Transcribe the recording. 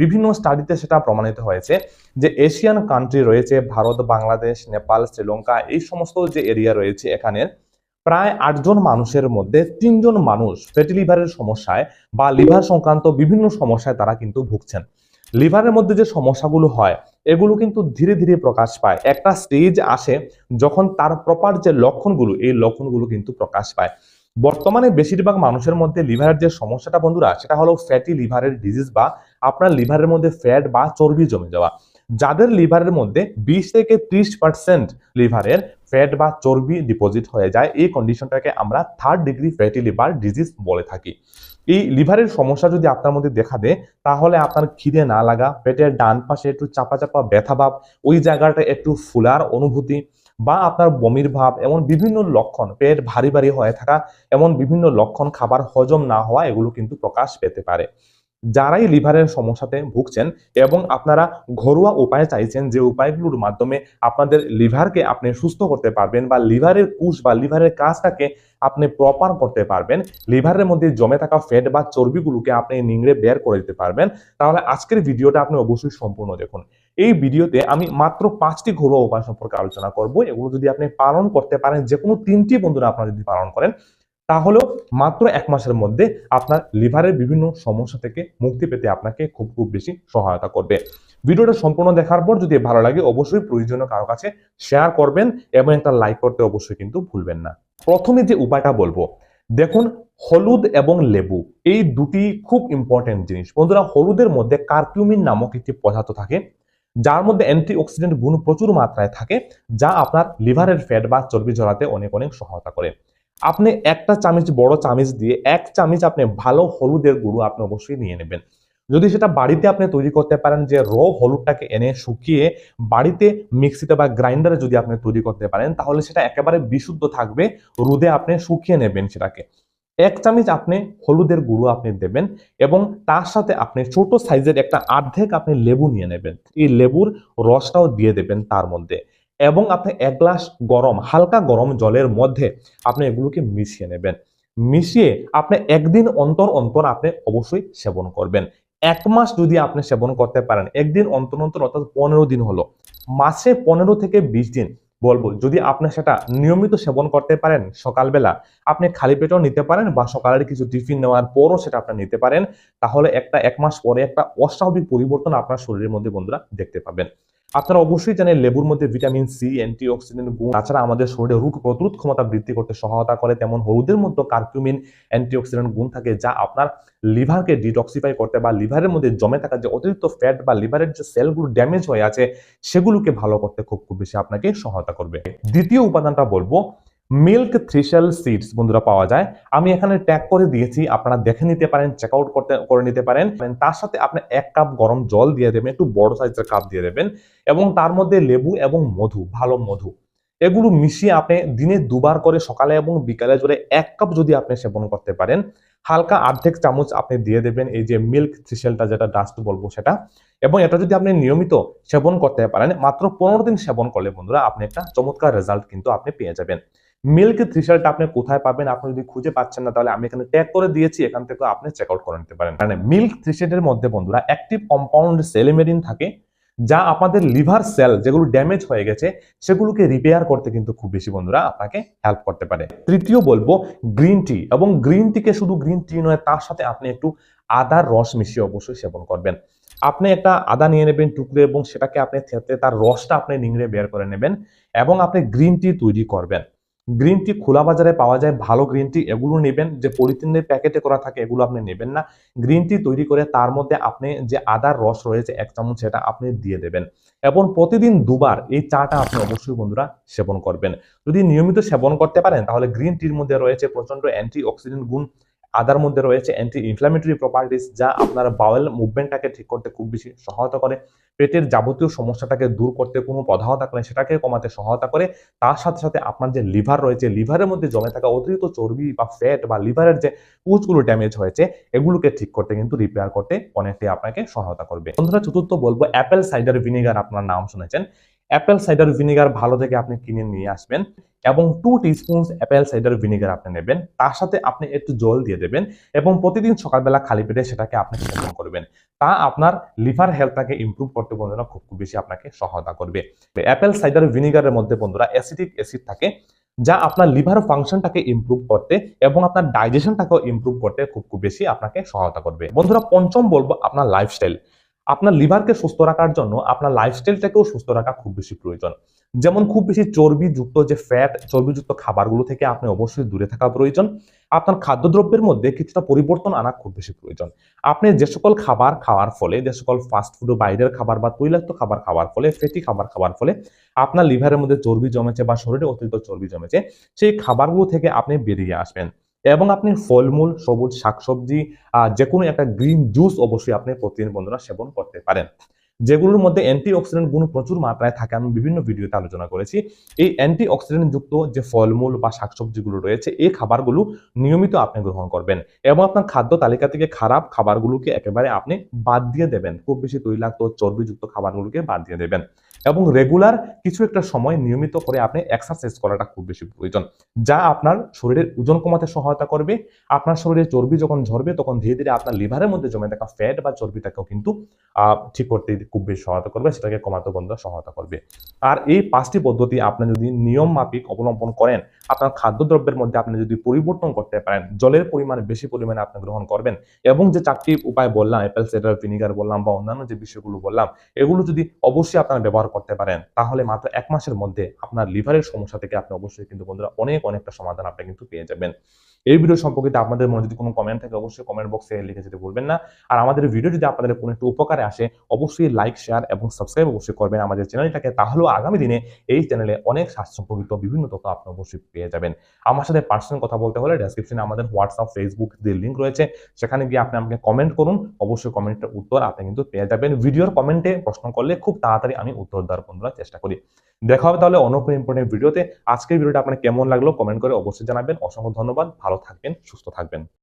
বিভিন্ন স্টাডিতে সেটা প্রমাণিত হয়েছে যে এশিয়ান কান্ট্রি রয়েছে, ভারত, বাংলাদেশ, নেপাল, শ্রীলঙ্কা, এই সমস্ত যে এরিয়া রয়েছে এখানে, প্রায় আটজন মানুষের মধ্যে তিনজন মানুষ ফ্যাটি লিভারের সমস্যায় বা লিভার সংক্রান্ত বিভিন্ন সমস্যায় তারা কিন্তু ভুগছেন। লিভারের মধ্যে যে সমস্যাগুলো হয়, এগুলো কিন্তু ধীরে ধীরে প্রকাশ পায়। একটা স্টেজ আসে যখন তার প্রপার যে লক্ষণগুলো, এই লক্ষণগুলো কিন্তু প্রকাশ পায়। বর্তমানে বেশিরভাগ মানুষের মধ্যে লিভারের যে সমস্যাটা বন্ধুরা, সেটা হলো ফ্যাটি লিভারের ডিজিজ বা আপনার লিভারের মধ্যে ফ্যাট বা চর্বি জমে যাওয়া। যাদের লিভারের মধ্যে বিশ থেকে ত্রিশ পার্সেন্ট লিভারের ফ্যাট বা চর্বি ডিপোজিট হয়ে যায়, এই কন্ডিশনটাকে আমরা third degree fatty liver disease বলে থাকি। এই লিভারের সমস্যা যদি আপনার মধ্যে দেখা দেয়, তাহলে আপনার খিদে না লাগা, পেটের ডান পাশে একটু চাপা চাপা ব্যথা ভাব, ওই জায়গাটা একটু ফুলার অনুভূতি বা আপনার বমির ভাব, এমন বিভিন্ন লক্ষণ, পেট ভারী ভারী হয়ে থাকা, এমন বিভিন্ন লক্ষণ খাবার হজম না হওয়া, এগুলো কিন্তু প্রকাশ পেতে পারে। যারাই লিভারের সমস্যাতে ভুগছেন এবং আপনারা ঘরোয়া উপায় চাইছেন যে উপায়গুলোর মাধ্যমে আপনাদের লিভারকে আপনি সুস্থ করতে পারবেন বা লিভারের কুশ বা লিভারের কাজটাকে আপনি প্রপার করতে পারবেন, লিভারের মধ্যে জমে থাকা ফ্যাট বা চর্বিগুলোকে আপনি নিংড়ে বের করে দিতে পারবেন, তাহলে আজকের ভিডিওটা আপনি অবশ্যই সম্পূর্ণ দেখুন। এই ভিডিওতে আমি মাত্র পাঁচটি ঘরোয়া উপায় সম্পর্কে আলোচনা করব। এগুলো যদি আপনি পালন করতে পারেন যে কোনো তিনটি বন্ধুরা আপনারা যদি পালন করেন, তাহলেও মাত্র এক মাসের মধ্যে আপনার লিভারের বিভিন্ন সমস্যা থেকে মুক্তি পেতে আপনাকে খুব খুব বেশি সহায়তা করবে। ভিডিওটা সম্পূর্ণ দেখার পর যদি ভালো লাগে, অবশ্যই প্রয়োজনীয় কারও কাছে শেয়ার করবেন এবং একটা লাইক করতে অবশ্যই কিন্তু ভুলবেন না। প্রথমে যে উপায়টা বলব, দেখুন হলুদ এবং লেবু, এই দুটি খুব ইম্পর্টেন্ট জিনিস। বন্ধুরা, হলুদের মধ্যে কার্কিউমিন নামক একটি পদার্থ থাকে যার মধ্যে অ্যান্টিঅক্সিডেন্ট গুণ প্রচুর মাত্রায় থাকে, যা আপনার লিভারের ফ্যাট বা চর্বি জড়াতে অনেক অনেক সহায়তা করে। আপনি একটা চামচ বড় চামচ দিয়ে এক চামচ আপনি ভালো হলুদের গুঁড়ো আপনি অবশ্যই নিয়ে নেবেন। যদি সেটা বাড়িতে আপনি তৈরি করতে পারেন যে র হলুদটাকে এনে শুকিয়ে বাড়িতে মিক্সিতে বা গ্রাইন্ডারে যদি আপনি তৈরি করতে পারেন, তাহলে সেটা একেবারে বিশুদ্ধ থাকবে, রোদে আপনি শুকিয়ে নেবেন সেটাকে। এক চামচ আপনি হলুদের গুঁড়ো আপনি দেবেন এবং তার সাথে আপনি ছোট সাইজের একটা অর্ধেক আপনি লেবু নিয়ে নেবেন। এই লেবুর রসটাও দিয়ে দেবেন তার মধ্যে এবং আপনি এক গ্লাস গরম, হালকা গরম জলের মধ্যে আপনি এগুলোকে মিশিয়ে নেবেন। মিশিয়ে আপনি একদিন অন্তর অন্তর আপনি অবশ্যই সেবন করবেন। এক মাস যদি আপনি সেবন করতে পারেন, একদিন অন্তর অন্তর অর্থাৎ পনেরো দিন হলো। মাসে পনেরো থেকে বিশ দিন বলব, যদি আপনি সেটা নিয়মিত সেবন করতে পারেন সকালবেলা, আপনি খালি পেটেও নিতে পারেন বা সকালের কিছু টিফিন নেওয়ার পরও সেটা আপনি নিতে পারেন, তাহলে একটা এক মাস পরে একটা অস্বাভাবিক পরিবর্তন আপনার শরীরের মধ্যে বন্ধুরা দেখতে পাবেন। আপনারা অবশ্যই জানেন লেবুর মধ্যে ভিটামিন সি অ্যান্টিঅক্সিডেন্ট গুণ, তাছাড়া আমাদের শরীরে রোগ প্রতিরোধ ক্ষমতা বৃদ্ধি করতে সহায়তা করে। তেমন হলুদের মধ্যে কার্কিউমিন অ্যান্টিঅক্সিডেন্ট গুণ থাকে, যা আপনার লিভারকে ডিটক্সিফাই করতে বা লিভারের মধ্যে জমে থাকা যে অতিরিক্ত ফ্যাট বা লিভারের যে সেলগুলো ড্যামেজ হয়ে আছে, সেগুলোকে ভালো করতে খুব খুব বেশি আপনাকে সহায়তা করবে। দ্বিতীয় উপাদানটা বলব মিল্ক থ্রিশেল সিডস বন্ধুরা পাওয়া যায়। আমি এখানে ট্যাগ করে দিয়েছি, আপনারা দেখে নিতে পারেন চেক আউট করতে, করে নিতে পারেন। তার সাথে আপনি এক কাপ গরম জল দিয়ে দেবেন, একটু বড় সাইজের কাপ দিয়ে দেবেন। এবং তার মধ্যে লেবু এবং মধু, ভালো মধু। এগুলো মিশিয়ে আপনি দিনে দুবার করে সকালে এবং বিকালে জুড়ে এক কাপ যদি আপনি সেবন করতে পারেন, হালকা আর্ধেক চামচ আপনি দিয়ে দেবেন এই যে মিল্ক থ্রিশেলটা যেটা ডাস্ট বলব সেটা। এবং এটা যদি আপনি নিয়মিত সেবন করতে পারেন, মাত্র পনেরো দিন সেবন করলে বন্ধুরা আপনি একটা চমৎকার রেজাল্ট কিন্তু আপনি পেয়ে যাবেন। মিল্ক থ্রিশালটা আপনি কোথায় পাবেন, আপনি যদি খুঁজে পাচ্ছেন না, তাহলে আমি এখানে ট্যাগ করে দিয়েছি, এখান থেকে আপনি চেক আউট করে নিতে পারেন। মানে মিল্ক থ্রিশেটের মধ্যে বন্ধুরা অ্যাক্টিভ কম্পাউন্ড সেলিমেরিন থাকে, যা আমাদের লিভার সেল যেগুলো ড্যামেজ হয়ে গেছে, সেগুলোকে রিপেয়ার করতে কিন্তু খুব বেশি বন্ধুরা আপনাকে হেল্প করতে পারে। তৃতীয় বলব গ্রিন টি এবং গ্রিন টিকে শুধু গ্রিন টি নয়, তার সাথে আপনি একটু আদার রস মিশিয়ে অবশ্যই সেবন করবেন। আপনি একটা আদা নিয়ে নেবেন টুকরে, এবং সেটাকে আপনি থেতে তার রসটা আপনি নিংড়ে বের করে নেবেন, এবং আপনি গ্রিন টি তৈরি করবেন। গ্রিন টি খোলা বাজারে পাওয়া যায়, ভালো গ্রিন টি এগুলো নেবেন। যে পলিথিনের প্যাকেটে করা থাকে, এগুলো আপনি নেবেন না। গ্রিন টি তৈরি করে তার মধ্যে আপনি যে আদার রস রয়েছে, এক চামচ সেটা আপনি দিয়ে দেবেন। এবং প্রতিদিন দুবার এই চাটা আপনি অবশ্যই বন্ধুরা সেবন করবেন। যদি নিয়মিত সেবন করতে পারেন, তাহলে গ্রিন টির মধ্যে রয়েছে প্রচণ্ড অ্যান্টি অক্সিডেন্ট গুণ আদার মধ্যে রয়েছে অ্যান্টি ইনফ্লামেটরি প্রপার্টিস যা আপনার বাওয়েল মুভমেন্টটাকে ঠিক করতে খুব বেশি সহায়তা করে। পেটের যাবতীয় সমস্যাটাকে দূর করতে কোনো প্রদাহ থাকলে সেটাকে কমাতে সহায়তা করে। তার সাথে সাথে আপনার যে লিভার রয়েছে লিভারের মধ্যে জমে থাকা অতিরিক্ত চর্বি বা ফ্যাট বা লিভারের যে পুচগুলো ড্যামেজ হয়েছে, এগুলোকে ঠিক করতে কিন্তু রিপেয়ার করতে অনেকটাই আপনাকে সহায়তা করবে। বন্ধুরা, চতুর্থ বলব অ্যাপেল সাইডার ভিনেগার আপনার নাম শুনেছেন। অ্যাপেল সাইডার ভিনেগার ভালো থেকে আপনি কিনে নিয়ে আসবেন এবং two teaspoon apple cider vinegar আপনি নেবেন। তার সাথে আপনি একটু জল দিয়ে দেবেন এবং প্রতিদিন সকালবেলা খালি পেটে সেটাকে আপনি সেবন করবেন। তা আপনার লিভার হেলথটাকে ইমপ্রুভ করতে বন্ধুরা খুব খুব বেশি আপনাকে সহায়তা করবে। অ্যাপেল সাইডার ভিনেগারের মধ্যে বন্ধুরা অ্যাসিডিক অ্যাসিড থাকে, যা আপনার লিভার ফাংশনটাকে ইমপ্রুভ করতে এবং আপনার ডাইজেশনটাকেও ইমপ্রুভ করতে খুব খুব বেশি আপনাকে সহায়তা করবে। বন্ধুরা পঞ্চম বলব আপনার লাইফস্টাইল আপনার লিভারকে সুস্থ রাখার জন্য আপনার লাইফস্টাইলটাকেও সুস্থ রাখা খুব বেশি প্রয়োজন। যেমন খুব বেশি চর্বিযুক্ত যে ফ্যাট চর্বিযুক্ত খাবারগুলো থেকে আপনি অবশ্যই দূরে থাকা প্রয়োজন। আপনার খাদ্যদ্রব্যের মধ্যে কিছুটা পরিবর্তন আনা খুব বেশি প্রয়োজন। আপনি যে সকল খাবার খাওয়ার ফলে, যে সকল ফাস্টফুড বাইরের খাবার বা তৈলাক্ত খাবার খাওয়ার ফলে ফেটি খাবার খাওয়ার ফলে আপনার লিভারের মধ্যে চর্বি জমেছে বা শরীরে অতিরিক্ত চর্বি জমেছে, সেই খাবারগুলো থেকে আপনি বেরিয়ে আসবেন। এবং আপনি ফলমূল, সবুজ শাকসবজি যে কোনো একটা গ্রিন জুস অবশ্যই আপনি প্রতিদিন বন্ধুরা সেবন করতে পারেন। যেগুলোর মধ্যে অ্যান্টি অক্সিডেন্ট গুণ প্রচুর মাত্রায় থাকে, আমি বিভিন্ন ভিডিওতে আলোচনা করেছি। এই অ্যান্টি অক্সিডেন্ট যুক্ত যে ফলমূল বা শাকসবজিগুলো রয়েছে, এই খাবারগুলো নিয়মিত আপনি গ্রহণ করবেন এবং আপনার খাদ্য তালিকা থেকে খারাপ খাবারগুলোকে একেবারে আপনি বাদ দিয়ে দেবেন। খুব বেশি তৈলাক্ত, চর্বিযুক্ত খাবারগুলোকে বাদ দিয়ে দেবেন। এবং রেগুলার কিছু একটা সময় নিয়মিত করে আপনি এক্সারসাইজ করাটা খুব বেশি প্রয়োজন। যা আপনার শরীরের ওজন কমাতে সহায়তা করবে। আপনার শরীরে চর্বি যখন ঝরবে, তখন ধীরে ধীরে আপনার লিভারের মধ্যে জমে থাকা ফ্যাট বা চর্বিটাকেও কিন্তু ঠিক করতে খুব বেশি সহায়তা করবে, সেটাকে কমাতে বন্ধ সহায়তা করবে। আর এই পাঁচটি পদ্ধতি আপনি যদি নিয়ম মাফিক অবলম্বন করেন, আপনার খাদ্যদ্রব্যের মধ্যে আপনি যদি পরিবর্তন করতে পারেন, জলের পরিমাণ বেশি পরিমাণে আপনি গ্রহণ করবেন এবং যে চারটি উপায় বললাম অ্যাপেল সাইডার ভিনিগার বললাম বা অন্যান্য যে বিষয়গুলো বললাম, এগুলো যদি অবশ্যই আপনার ব্যবহার করতে পারেন, তাহলে মাত্র এক মাসের মধ্যে আপনার লিভারের সমস্যা থেকে আপনি অবশ্যই কিন্তু বন্ধুরা অনেক অনেকটা সমাধান আপনি কিন্তু পেয়ে যাবেন। এই ভিডিও সম্পর্কিত আপনাদের মনে যদি কোনো কমেন্ট থাকে, অবশ্যই কমেন্ট বক্সে লিখে যেতে বলবেন না। আর আমাদের ভিডিও যদি আপনাদের কোনো একটু উপকারে আসে, অবশ্যই লাইক শেয়ার এবং সাবস্ক্রাইব অবশ্যই করবেন আমাদের চ্যানেলটাকে। তাহলেও আগামী দিনে এই চ্যানেলে অনেক স্বাস্থ্য সম্পর্কিত বিভিন্ন তথ্য আপনি অবশ্যই পেয়ে যাবেন। আমার সাথে পার্সোনাল কথা বলতে হলে ডেসক্রিপশনে আমাদের হোয়াটসঅ্যাপ ফেসবুক দিয়ে লিঙ্ক রয়েছে। সেখানে গিয়ে আপনি আমাকে কমেন্ট করুন, অবশ্যই কমেন্টের উত্তর আপনি কিন্তু পেয়ে যাবেন। ভিডিওর কমেন্টে প্রশ্ন করলে খুব তাড়াতাড়ি আমি উত্তর দেওয়ার চেষ্টা করি। দেখা হবে তাহলে অন্য কোনো ইম্পর্টেন্ট ভিডিওতে আজকের ভিডিওটা আপনার কেমন লাগল কমেন্ট করে অবশ্যই জানাবেন। অসংখ্য ধন্যবাদ। ভালো থাকবেন, সুস্থ থাকবেন।